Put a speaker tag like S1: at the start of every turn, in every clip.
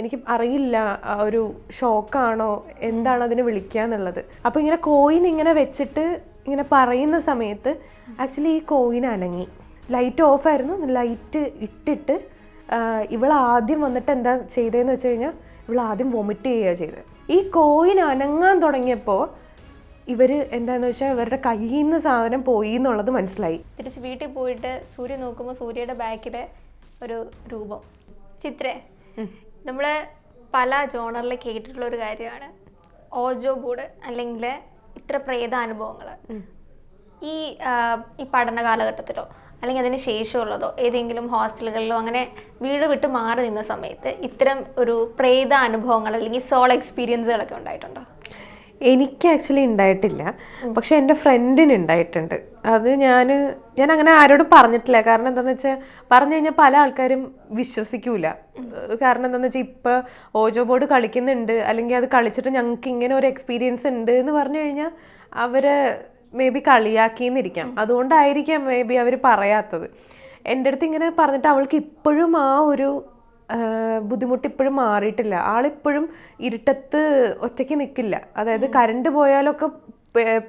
S1: എനിക്ക് അറിയില്ല ഒരു ഷോക്കാണോ എന്താണ് അതിനെ വിളിക്കുക എന്നുള്ളത്. അപ്പോൾ ഇങ്ങനെ കോയിൻ ഇങ്ങനെ വെച്ചിട്ട് ഇങ്ങനെ പറയുന്ന സമയത്ത് ആക്ച്വലി ഈ കോയിൻ അനങ്ങി. ലൈറ്റ് ഓഫ് ആയിരുന്നു. ലൈറ്റ് ഇട്ടിട്ട് ഇവൾ ആദ്യം വന്നിട്ട് എന്താ ചെയ്തതെന്ന് വെച്ച് കഴിഞ്ഞാൽ ഇവൾ ആദ്യം വൊമിറ്റ് ചെയ്യുക ചെയ്തത്. ഈ കോയിൻ അനങ്ങാൻ തുടങ്ങിയപ്പോൾ ഇവർ എന്താന്ന് വെച്ചാൽ ഇവരുടെ കയ്യിൽ നിന്ന് സാധനം പോയി എന്നുള്ളത് മനസ്സിലായി.
S2: തിരിച്ച് വീട്ടിൽ പോയിട്ട് സൂര്യ നോക്കുമ്പോൾ സൂര്യയുടെ ബാക്കിലെ ഒരു രൂപം. ചിത്രേ നമ്മൾ പല ജോണറിൽ കേട്ടിട്ടുള്ള ഒരു കാര്യമാണ്. ഓജോ ബോർഡ് അല്ലെങ്കിൽ ഇത്ര പ്രേതാനുഭവങ്ങൾ ഈ ഈ പഠന കാലഘട്ടത്തിലോ അല്ലെങ്കിൽ അതിന് ശേഷമുള്ളതോ ഏതെങ്കിലും ഹോസ്റ്റലുകളിലോ അങ്ങനെ വീട് വിട്ട് മാറി നിന്ന സമയത്ത് ഇത്തരം ഒരു പ്രേത അനുഭവങ്ങൾ അല്ലെങ്കിൽ സോൾ എക്സ്പീരിയൻസുകളൊക്കെ ഉണ്ടായിട്ടുണ്ടോ?
S1: എനിക്ക് ആക്ച്വലി ഉണ്ടായിട്ടില്ല പക്ഷെ എന്റെ ഫ്രണ്ടിന് ഉണ്ടായിട്ടുണ്ട് അത് ഞാൻ ഞാൻ അങ്ങനെ ആരോടും പറഞ്ഞിട്ടില്ല. കാരണം എന്താണെന്ന് വെച്ചാൽ പറഞ്ഞു കഴിഞ്ഞാൽ പല ആൾക്കാരും വിശ്വസിക്കൂല. കാരണം എന്താണെന്ന് വെച്ചാൽ ഇപ്പോൾ ഓജോ ബോർഡ് കളിക്കുന്നുണ്ട്. അല്ലെങ്കിൽ അത് കളിച്ചിട്ട് ഞങ്ങൾക്ക് ഇങ്ങനെ ഒരു എക്സ്പീരിയൻസ് ഉണ്ട് എന്ന് പറഞ്ഞു കഴിഞ്ഞാൽ അവരെ മേ ബി കളിയാക്കിയെന്നിരിക്കാം അതുകൊണ്ടായിരിക്കാം മേ ബി അവർ പറയാത്തത്. എന്റെ അടുത്ത് ഇങ്ങനെ പറഞ്ഞിട്ട് അവൾക്ക് ഇപ്പോഴും ആ ഒരു ബുദ്ധിമുട്ട് ഇപ്പോഴും മാറിയിട്ടില്ല. ആളിപ്പോഴും ഇരുട്ടത്ത് ഒറ്റയ്ക്ക് നിൽക്കില്ല അതായത് കരണ്ട് പോയാലൊക്കെ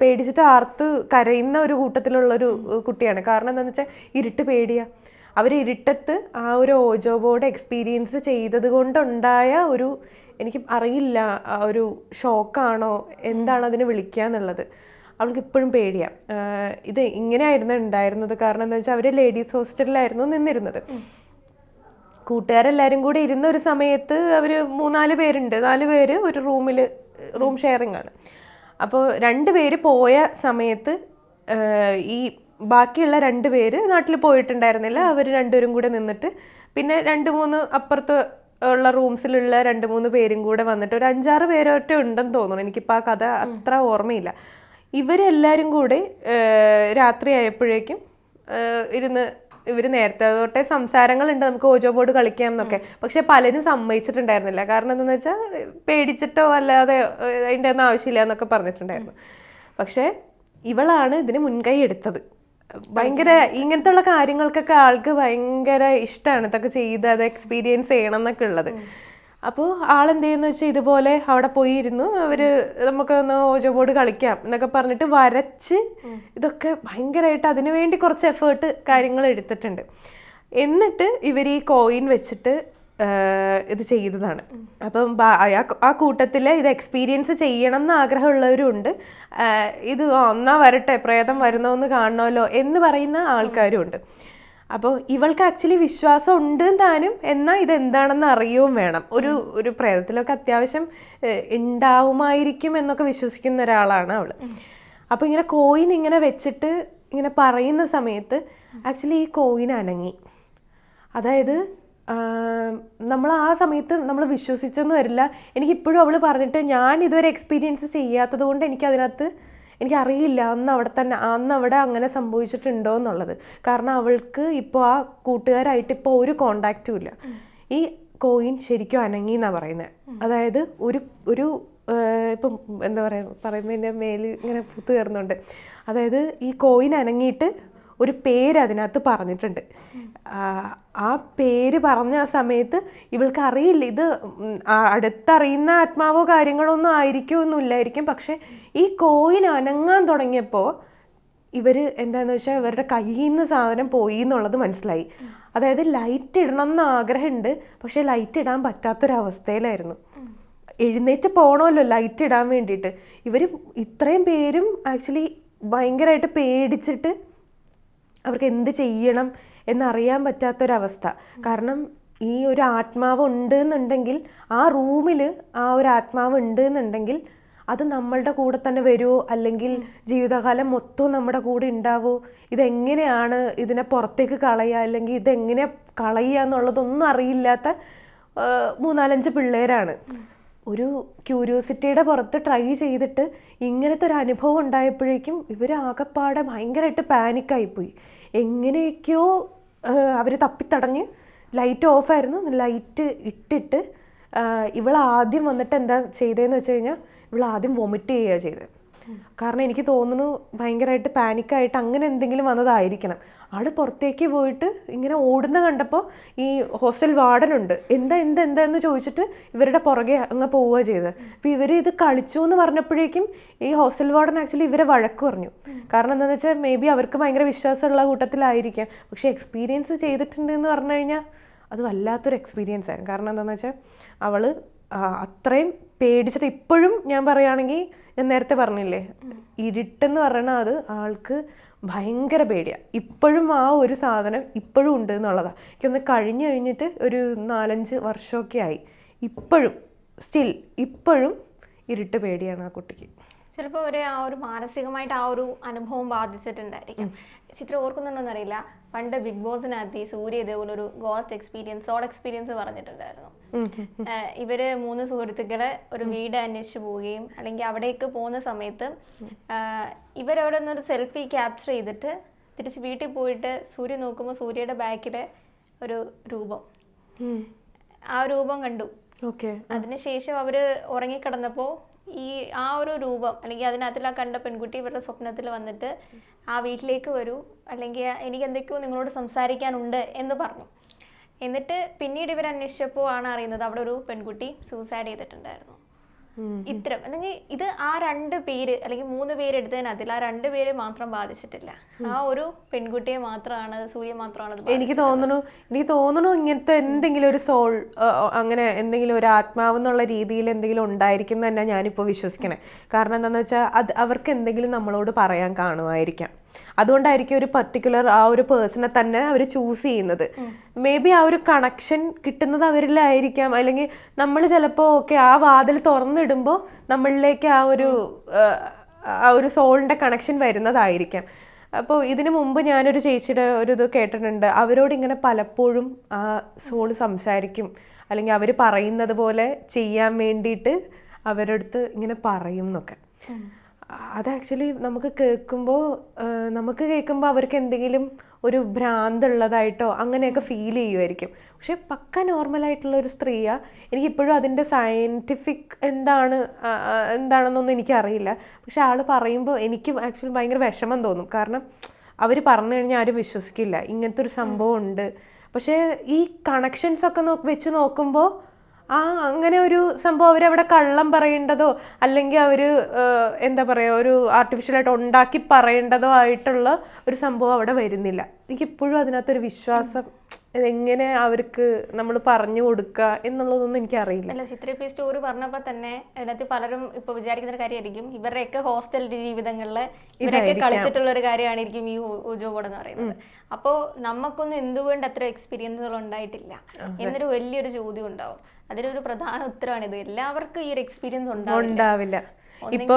S1: പേടിച്ചിട്ട് ആർത്ത് കരയുന്ന ഒരു കൂട്ടത്തിലുള്ള ഒരു കുട്ടിയാണ്. കാരണം എന്താണെന്ന് വെച്ചാൽ ഇരുട്ട് പേടിയാ. അവർ ഇരുട്ടത്ത് ആ ഒരു ഓജോ ബോർഡ് എക്സ്പീരിയൻസ് ചെയ്തത് കൊണ്ടുണ്ടായ ഒരു എനിക്ക് അറിയില്ല ആ ഒരു ഷോക്കാണോ എന്താണ് അതിനെ വിളിക്കുക എന്നുള്ളത്. അവൾക്ക് ഇപ്പോഴും പേടിയാണ് ഇത് ഇങ്ങനെയായിരുന്നു ഉണ്ടായിരുന്നത്. കാരണം എന്താ വെച്ചാൽ അവർ ലേഡീസ് ഹോസ്റ്റലിലായിരുന്നു നിന്നിരുന്നത്. കൂട്ടുകാരെല്ലാരും കൂടി ഇരുന്ന ഒരു സമയത്ത് അവർ മൂന്നാൽ പേരുണ്ട്. നാല് പേര് ഒരു റൂമിൽ റൂം ഷെയറിംഗ് ആണ്. അപ്പോൾ രണ്ട് പേര് പോയ സമയത്ത് ഈ ബാക്കിയുള്ള രണ്ട് പേര് നാട്ടിൽ പോയിട്ടുണ്ടായിരുന്നില്ല. അവർ രണ്ടുപേരും കൂടെ നിന്നിട്ട് പിന്നെ രണ്ട് മൂന്ന് അപ്പുറത്ത് ഉള്ള റൂംസിലുള്ള രണ്ട് മൂന്ന് പേരും കൂടെ വന്നിട്ട് ഒരു അഞ്ചാറ് പേരൊറ്റ ഉണ്ടെന്ന് തോന്നുന്നു. എനിക്കിപ്പോൾ ആ കഥ അത്ര ഓർമ്മയില്ല. ഇവരെല്ലാവരും കൂടെ രാത്രി ആയപ്പോഴേക്കും ഇരുന്ന് ഇവർ നേരത്തെ തൊട്ടേ സംസാരങ്ങളുണ്ട് നമുക്ക് ഓജോ ബോർഡ് കളിക്കാം എന്നൊക്കെ. പക്ഷെ പലരും സമ്മതിച്ചിട്ടുണ്ടായിരുന്നില്ല. കാരണം എന്താണെന്ന് വെച്ചാൽ പേടിച്ചിട്ടോ അല്ലാതെ അതിന്റെ ഒന്നും ആവശ്യമില്ല എന്നൊക്കെ പറഞ്ഞിട്ടുണ്ടായിരുന്നു. പക്ഷെ ഇവളാണ് ഇതിന് മുൻകൈ എടുത്തത്. ഭയങ്കര ഇങ്ങനത്തെ ഉള്ള കാര്യങ്ങൾക്കൊക്കെ ആൾക്ക് ഭയങ്കര ഇഷ്ടമാണ് ഇതൊക്കെ ചെയ്ത് അത് എക്സ്പീരിയൻസ് ചെയ്യണം എന്നൊക്കെ ഉള്ളത്. അപ്പോൾ ആളെന്ത് ചെയ്യുന്ന വെച്ചാൽ ഇതുപോലെ അവിടെ പോയി ഇരുന്നു അവർ നമുക്ക് ഒന്ന് ഓജോ ബോർഡ് കളിക്കാം എന്നൊക്കെ പറഞ്ഞിട്ട് വരച്ച് ഇതൊക്കെ ഭയങ്കരമായിട്ട് അതിനു വേണ്ടി കുറച്ച് എഫേർട്ട് കാര്യങ്ങൾ എടുത്തിട്ടുണ്ട്. എന്നിട്ട് ഇവർ ഈ കോയിൻ വെച്ചിട്ട് ഇത് ചെയ്തതാണ്. അപ്പം ആ- കൂട്ടത്തിൽ ഇത് എക്സ്പീരിയൻസ് ചെയ്യണം എന്ന് ആഗ്രഹമുള്ളവരുണ്ട്. ഇത് ഒന്നാ വരട്ടെ പ്രേതം വരുന്നോ എന്ന് കാണണമല്ലോ എന്ന് പറയുന്ന ആൾക്കാരും ഉണ്ട് അപ്പോൾ ഇവൾക്ക് ആക്ച്വലി വിശ്വാസം ഉണ്ട് താനും എന്നാൽ ഇതെന്താണെന്ന് അറിയുകയും വേണം. ഒരു ഒരു പ്രേതത്തിലൊക്കെ അത്യാവശ്യം ഉണ്ടാവുമായിരിക്കും എന്നൊക്കെ വിശ്വസിക്കുന്ന ഒരാളാണ് അവൾ അപ്പോൾ ഇങ്ങനെ കോയിൻ ഇങ്ങനെ വെച്ചിട്ട് ഇങ്ങനെ പറയുന്ന സമയത്ത് ആക്ച്വലി ഈ കോയിൻ അനങ്ങി. അതായത് നമ്മൾ ആ സമയത്ത് നമ്മൾ വിശ്വസിച്ചൊന്നും വരില്ല. എനിക്കിപ്പോഴും അവൾ പറഞ്ഞിട്ട് ഞാൻ ഇതുവരെ എക്സ്പീരിയൻസ് ചെയ്യാത്തത് കൊണ്ട് എനിക്ക് അതിനകത്ത് എനിക്കറിയില്ല അന്ന് അവിടെ തന്നെ അന്ന് അവിടെ അങ്ങനെ സംഭവിച്ചിട്ടുണ്ടോ എന്നുള്ളത്. കാരണം അവൾക്ക് ഇപ്പോൾ ആ കൂട്ടുകാരായിട്ട് ഇപ്പോൾ ഒരു കോണ്ടാക്റ്റും ഇല്ല. ഈ കോയിൻ ശരിക്കും അനങ്ങി എന്നാണ് പറയുന്നത് അതായത് ഒരു ഒരു ഇപ്പം എന്താ പറയുക പറയുമ്പോൾ എന്റെ മേൽ ഇങ്ങനെ പുത്തു കയറുന്നുണ്ട്. അതായത് ഈ കോയിൻ അനങ്ങിയിട്ട് ഒരു പേര് അതിനകത്ത് പറഞ്ഞിട്ടുണ്ട്. ആ, പേര് പറഞ്ഞ ആ സമയത്ത് ഇവൾക്ക് അറിയില്ല ഇത് അടുത്തറിയുന്ന ആത്മാവോ കാര്യങ്ങളോ ഒന്നും ആയിരിക്കുമോ ഇല്ലായിരിക്കും പക്ഷെ ഈ കോയിൻ അനങ്ങാൻ തുടങ്ങിയപ്പോൾ ഇവർ എന്താന്ന് വെച്ചാൽ ഇവരുടെ കയ്യിൽ നിന്ന് സാധനം പോയി എന്നുള്ളത് മനസ്സിലായി. അതായത് ലൈറ്റ് ഇടണം എന്ന് ആഗ്രഹമുണ്ട് പക്ഷെ ലൈറ്റ് ഇടാൻ പറ്റാത്തൊരവസ്ഥയിലായിരുന്നു. എഴുന്നേറ്റ് പോകണമല്ലോ ലൈറ്റ് ഇടാൻ വേണ്ടിയിട്ട്. ഇവർ ഇത്രയും പേരും ആക്ച്വലി ഭയങ്കരമായിട്ട് പേടിച്ചിട്ട് അവർക്ക് എന്ത് ചെയ്യണം? എന്നറിയാൻ പറ്റാത്തൊരവസ്ഥ. കാരണം ഈ ഒരു ആത്മാവ് ഉണ്ട് എന്നുണ്ടെങ്കിൽ ആ റൂമിൽ ആ ഒരു ആത്മാവ് ഉണ്ട് എന്നുണ്ടെങ്കിൽ അത് നമ്മളുടെ കൂടെ തന്നെ വരുമോ അല്ലെങ്കിൽ ജീവിതകാലം മൊത്തം നമ്മുടെ കൂടെ ഉണ്ടാവോ? ഇതെങ്ങനെയാണ് ഇതിനെ പുറത്തേക്ക് കളയുക? അല്ലെങ്കിൽ ഇതെങ്ങനെ കളയുക എന്നുള്ളതൊന്നും അറിയില്ലാത്ത മൂന്നാലഞ്ച് പിള്ളേരാണ്. ഒരു ക്യൂരിയോസിറ്റിയുടെ പുറത്ത് ട്രൈ ചെയ്തിട്ട് ഇങ്ങനത്തെ ഒരു അനുഭവം ഉണ്ടായപ്പോഴേക്കും ഇവർ ആകെപ്പാടെ ഭയങ്കരമായിട്ട് പാനിക്കായിപ്പോയി. എങ്ങനെയൊക്കെയോ അവർ തപ്പിത്തടഞ്ഞ് ലൈറ്റ് ഓഫായിരുന്നു ലൈറ്റ് ഇട്ടിട്ട് ഇവൾ ആദ്യം വന്നിട്ട് എന്താ ചെയ്തതെന്ന് വെച്ച് കഴിഞ്ഞാൽ ഇവൾ ആദ്യം വൊമിറ്റ് ചെയ്യുക ചെയ്തത് കാരണം എനിക്ക് തോന്നുന്നു ഭയങ്കരമായിട്ട് പാനിക്കായിട്ട് അങ്ങനെ എന്തെങ്കിലും വന്നതായിരിക്കണം. ആൾ പുറത്തേക്ക് പോയിട്ട് ഇങ്ങനെ ഓടുന്ന കണ്ടപ്പോൾ ഈ ഹോസ്റ്റൽ വാർഡനുണ്ട് എന്താ എന്താ എന്താ എന്ന് ചോദിച്ചിട്ട് ഇവരുടെ പുറകെ അങ്ങ് പോവുക ചെയ്തത്. അപ്പോൾ ഇവർ ഇത് കളിച്ചു എന്ന് പറഞ്ഞപ്പോഴേക്കും ഈ ഹോസ്റ്റൽ വാർഡൻ ആക്ച്വലി ഇവരെ വഴക്ക് പറഞ്ഞു. കാരണം എന്താണെന്ന് വെച്ചാൽ മേ ബി അവർക്ക് ഭയങ്കര വിശ്വാസമുള്ള കൂട്ടത്തിലായിരിക്കാം. പക്ഷെ എക്സ്പീരിയൻസ് ചെയ്തിട്ടുണ്ട് എന്ന് പറഞ്ഞു കഴിഞ്ഞാൽ അത് വല്ലാത്തൊരു എക്സ്പീരിയൻസ് ആയിരുന്നു കാരണം എന്താണെന്ന് വെച്ചാൽ അവൾ ആ, അത്രയും പേടിച്ചിട്ട് ഇപ്പോഴും ഞാൻ പറയുകയാണെങ്കിൽ ഞാൻ നേരത്തെ പറഞ്ഞില്ലേ ഇരുട്ടെന്ന് പറയണ അത് ആൾക്ക് ഭയങ്കര പേടിയാണ് ഇപ്പോഴും ആ ഒരു സാധനം ഇപ്പോഴും ഉണ്ട് എന്നുള്ളതാണ് എനിക്കൊന്ന് കഴിഞ്ഞു കഴിഞ്ഞിട്ട് ഒരു നാലഞ്ച് വർഷമൊക്കെ ആയി. ഇപ്പോഴും സ്റ്റിൽ ഇപ്പോഴും ഇരുട്ട് പേടിയാണ് ആ കുട്ടിക്ക്.
S2: ചിലപ്പോൾ അവരെ ആ ഒരു മാനസികമായിട്ട് ആ ഒരു അനുഭവം ബാധിച്ചിട്ടുണ്ടായിരിക്കും. ചിത്രം ഓർക്കുന്നുണ്ടോന്ന് അറിയില്ല. പണ്ട് ബിഗ് ബോസിനകത്ത് ഈ സൂര്യ ഇതേപോലെ ഒരു ഗോസ്റ്റ് എക്സ്പീരിയൻസ് ഓൾ എക്സ്പീരിയൻസ് പറഞ്ഞിട്ടുണ്ടായിരുന്നു. ഇവർ മൂന്ന് സുഹൃത്തുക്കൾ ഒരു വീട് അന്വേഷിച്ചു പോവുകയും അല്ലെങ്കിൽ അവിടേക്ക് പോകുന്ന സമയത്ത് ഇവരവിടെ നിന്നൊരു സെൽഫി ക്യാപ്ചർ ചെയ്തിട്ട് തിരിച്ച് വീട്ടിൽ പോയിട്ട് സൂര്യ നോക്കുമ്പോൾ സൂര്യയുടെ ബാക്കിൽ ഒരു രൂപം. ആ രൂപം കണ്ടു. അതിനുശേഷം അവർ ഉറങ്ങിക്കിടന്നപ്പോൾ ഈ ആ ഒരു രൂപം അല്ലെങ്കിൽ അതിനകത്തുള്ള കണ്ട പെൺകുട്ടി ഇവരുടെ സ്വപ്നത്തിൽ വന്നിട്ട് ആ വീട്ടിലേക്ക് വരൂ അല്ലെങ്കിൽ എനിക്ക് എന്തൊക്കെയോ നിങ്ങളോട് സംസാരിക്കാനുണ്ട് എന്ന് പറഞ്ഞു. എന്നിട്ട് പിന്നീട് ഇവർ അന്വേഷിച്ചപ്പോൾ ആണ് അറിയുന്നത് അവിടെ ഒരു പെൺകുട്ടി സൂസൈഡ് ചെയ്തിട്ടുണ്ടായിരുന്നു. ഇത്തരം. അല്ലെങ്കിൽ ഇത് ആ രണ്ട് പേര് അല്ലെങ്കിൽ മൂന്ന് പേര് എടുത്തതിനകത്തിൽ ആ രണ്ട് പേര് മാത്രം ബാധിച്ചിട്ടില്ല. ആ ഒരു പെൺകുട്ടിയെ മാത്രമാണ് സൂര്യ മാത്രമാണ്
S1: എനിക്ക് തോന്നുന്നു എനിക്ക് തോന്നുന്നു ഇങ്ങനത്തെ എന്തെങ്കിലും ഒരു സോൾ അങ്ങനെ എന്തെങ്കിലും ഒരു ആത്മാവ് എന്നുള്ള രീതിയിൽ എന്തെങ്കിലും ഉണ്ടായിരിക്കും തന്നെ ഞാനിപ്പോൾ വിശ്വസിക്കണേ. കാരണം എന്താണെന്ന് വെച്ചാൽ അത് അവർക്ക് എന്തെങ്കിലും നമ്മളോട് പറയാൻ കാണുമായിരിക്കാം. അതുകൊണ്ടായിരിക്കും ഒരു പർട്ടിക്കുലർ ആ ഒരു പേഴ്സണെ തന്നെ അവർ ചൂസ് ചെയ്യുന്നത്. മേ ബി ആ ഒരു കണക്ഷൻ കിട്ടുന്നത് അവരിലായിരിക്കാം. അല്ലെങ്കിൽ നമ്മൾ ചിലപ്പോൾ ഓക്കെ ആ വാതിൽ തുറന്നിടുമ്പോൾ നമ്മളിലേക്ക് ആ ഒരു ആ, ഒരു സോളിന്റെ കണക്ഷൻ വരുന്നതായിരിക്കാം. അപ്പോൾ ഇതിനു മുമ്പ് ഞാനൊരു ചേച്ചിയുടെ ഒരു ഇത് കേട്ടിട്ടുണ്ട്. അവരോട് ഇങ്ങനെ പലപ്പോഴും ആ സോൾ സംസാരിക്കും. അല്ലെങ്കിൽ അവർ പറയുന്നത് പോലെ ചെയ്യാൻ വേണ്ടിയിട്ട് അവരടുത്ത് ഇങ്ങനെ പറയും എന്നൊക്കെ. അത് ആക്ച്വലി നമുക്ക് കേൾക്കുമ്പോൾ നമുക്ക് കേൾക്കുമ്പോൾ അവർക്ക് എന്തെങ്കിലും ഒരു ഭ്രാന്ത് ഉള്ളതായിട്ടോ അങ്ങനെയൊക്കെ ഫീൽ ചെയ്യുമായിരിക്കും പക്ഷെ പക്ക നോർമലായിട്ടുള്ള ഒരു സ്ത്രീയാ എനിക്കിപ്പോഴും അതിന്റെ സയന്റിഫിക് എന്താണ് എന്താണെന്നൊന്നും എനിക്കറിയില്ല. പക്ഷെ ആൾ പറയുമ്പോൾ എനിക്ക് ആക്ച്വലി ഭയങ്കര വിഷമം തോന്നും. കാരണം അവർ പറഞ്ഞു കഴിഞ്ഞാൽ ആരും വിശ്വസിക്കില്ല. ഇങ്ങനത്തെ ഒരു സംഭവം ഉണ്ട്. പക്ഷേ ഈ കണക്ഷൻസ് ഒക്കെ നോ വെച്ച് നോക്കുമ്പോൾ ആ അങ്ങനെ ഒരു സംഭവം അവരവിടെ കള്ളം പറയേണ്ടതോ അല്ലെങ്കിൽ അവർ എന്താ പറയുക ഒരു ആർട്ടിഫിഷ്യലായിട്ട് ഉണ്ടാക്കി പറയേണ്ടതോ ആയിട്ടുള്ള ഒരു സംഭവം അവിടെ വരുന്നില്ല. എനിക്കിപ്പോഴും അതിനകത്തൊരു വിശ്വാസം എങ്ങനെ അവർക്ക് നമ്മൾ പറഞ്ഞു കൊടുക്കുക എന്നുള്ളതൊന്നും എനിക്കറിയില്ല.
S2: അല്ല ചിത്ര പി സ്റ്റോറി പറഞ്ഞപ്പോ തന്നെ അതിനകത്ത് പലരും ഇപ്പൊ വിചാരിക്കുന്ന ഒരു കാര്യമായിരിക്കും ഇവരുടെയൊക്കെ ഹോസ്റ്റൽ ജീവിതങ്ങളിൽ ഇവരൊക്കെ കളിച്ചിട്ടുള്ള ഒരു കാര്യമായിരിക്കും ഈ ഉജോ ബോർഡ് എന്ന് പറയുന്നത്. അപ്പോ നമുക്കൊന്നും എന്തുകൊണ്ട് അത്ര എക്സ്പീരിയൻസുകൾ ഉണ്ടായിട്ടില്ല? എന്നൊരു വലിയൊരു ചോദ്യം ഉണ്ടാവും. അതിലൊരു പ്രധാന ഇത് എല്ലാവർക്കും ഈ ഒരു എക്സ്പീരിയൻസ് ഉണ്ടാവില്ല.
S1: ഇപ്പോ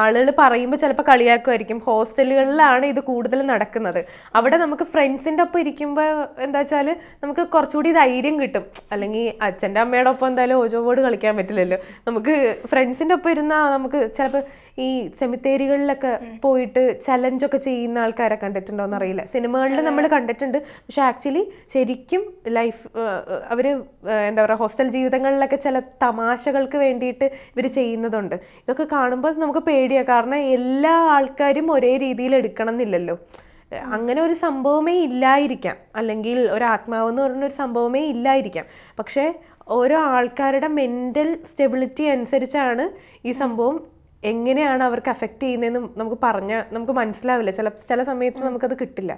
S1: ആളുകൾ പറയുമ്പോൾ ചിലപ്പോൾ കളിയാക്കുമായിരിക്കും ഹോസ്റ്റലുകളിലാണ് ഇത് കൂടുതൽ നടക്കുന്നത്. അവിടെ നമുക്ക് ഫ്രണ്ട്സിന്റെ ഒപ്പം ഇരിക്കുമ്പോൾ എന്താ വെച്ചാൽ നമുക്ക് കുറച്ചുകൂടി ധൈര്യം കിട്ടും. അല്ലെങ്കിൽ അച്ഛന്റെ അമ്മയുടെ ഒപ്പം എന്തായാലും ഓജോ ബോർഡ് കളിക്കാൻ പറ്റില്ലല്ലോ. നമുക്ക് ഫ്രണ്ട്സിന്റെ ഒപ്പം ഇരുന്നാ നമുക്ക് ചിലപ്പോൾ ഈ സെമിത്തേരികളിലൊക്കെ പോയിട്ട് ചലഞ്ചൊക്കെ ചെയ്യുന്ന ആൾക്കാരെ കണ്ടിട്ടുണ്ടോന്ന് അറിയില്ല. സിനിമകളിൽ നമ്മൾ കണ്ടിട്ടുണ്ട്. പക്ഷെ ആക്ച്വലി ശരിക്കും ലൈഫ് അവർ എന്താ പറയുക ഹോസ്റ്റൽ ജീവിതങ്ങളിലൊക്കെ ചില തമാശകൾക്ക് വേണ്ടിയിട്ട് ഇവർ ചെയ്യുന്നതുണ്ട്. ഇതൊക്കെ കാണുമ്പോൾ നമുക്ക് പേടിയാണ് കാരണം എല്ലാ ആൾക്കാരും ഒരേ രീതിയിൽ എടുക്കണം എന്നില്ലല്ലോ അങ്ങനെ ഒരു സംഭവമേ ഇല്ലായിരിക്കാം. അല്ലെങ്കിൽ ഒരു ആത്മാവ് എന്ന് പറയുന്ന ഒരു സംഭവമേ ഇല്ലായിരിക്കാം. പക്ഷേ ഓരോ ആൾക്കാരുടെ മെന്റൽ സ്റ്റെബിലിറ്റി അനുസരിച്ചാണ് ഈ സംഭവം എങ്ങനെയാണ് അവർക്ക് അഫക്റ്റ് ചെയ്യുന്നതെന്ന് നമുക്ക് പറഞ്ഞാൽ നമുക്ക് മനസ്സിലാവില്ല. ചില ചില സമയത്ത് നമുക്കത് കിട്ടില്ല.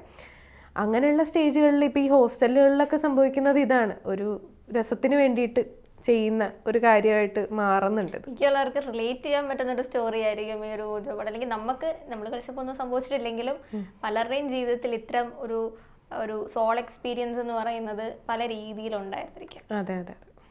S1: അങ്ങനെയുള്ള സ്റ്റേജുകളിൽ ഇപ്പോൾ ഈ ഹോസ്റ്റലുകളിലൊക്കെ സംഭവിക്കുന്നത് ഇതാണ്. ഒരു രസത്തിന് വേണ്ടിയിട്ട് ചെയ്യുന്ന ഒരു കാര്യമായിട്ട് മാറുന്നുണ്ട്
S2: എനിക്കുള്ളവർക്ക് റിലേറ്റ് ചെയ്യാൻ പറ്റുന്ന ഒരു സ്റ്റോറി ആയിരിക്കും ഈ ഒരു ജോബ് അല്ലെങ്കിൽ നമുക്ക് നമ്മൾ കളിച്ചപ്പോൾ ഒന്നും സംഭവിച്ചിട്ടില്ലെങ്കിലും പലരുടെയും ജീവിതത്തിൽ ഇത്തരം ഒരു ഒരു സോൾ എക്സ്പീരിയൻസ് എന്ന് പറയുന്നത് പല രീതിയിലുണ്ടായിരുന്നിരിക്കും.
S1: അതെ അതെ അതെ.